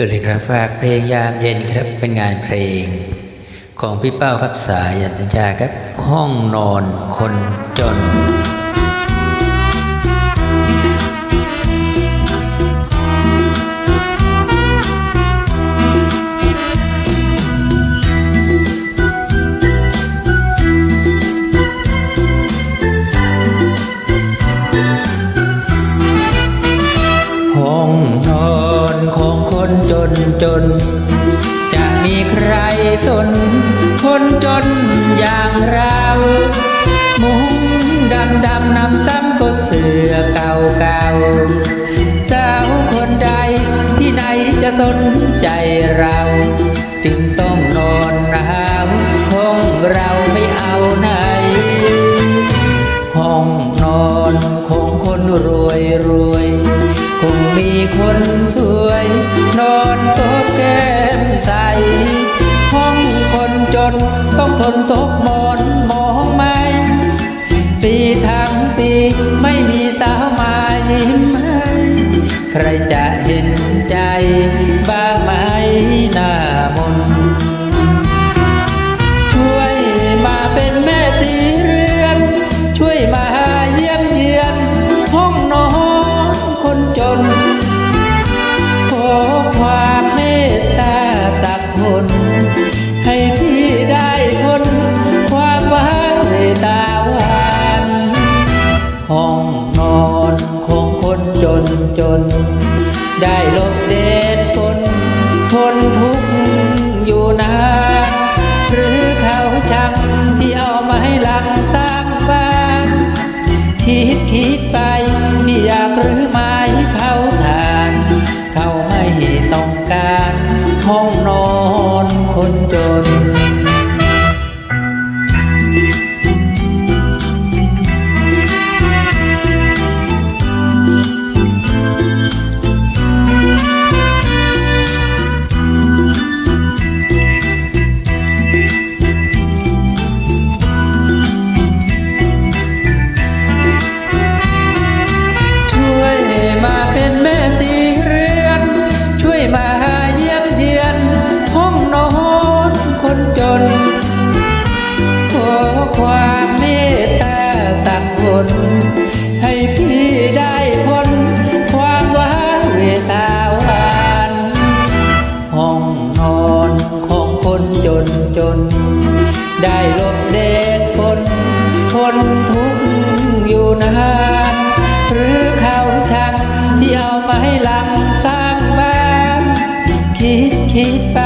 สวัสดีครับฝากเพลงยามเย็นครับเป็นงานเพลง ของพี่เป้าครับสายันสัญญาครับ ห้องนอนคนจน จน จะมีใครสน คนจนอย่างเรา มุ้งดำดำนำซ้ำก็เสือเก่าเก่าสาวคนใดที่ไหนจะสนใจเรา จึงต้องนอนหนาวห้องเราไม่เอาไหน ห้องนอนของคนรวยรวย ทนซบหมอนมองไม่ปีทั้งปีไม่มีสาวมายิ้มให้ใคร นานหรือเขาชังที่เอามาให้หลังสร้างบ้านคิดคิดไปพี่อยากหรือไม้เผาทาน เขาไม่ต้องการห้องนอนคนจนานหรือเขาช่างที่เอาไม้หลังสร้างบ้าน คิดคิดไป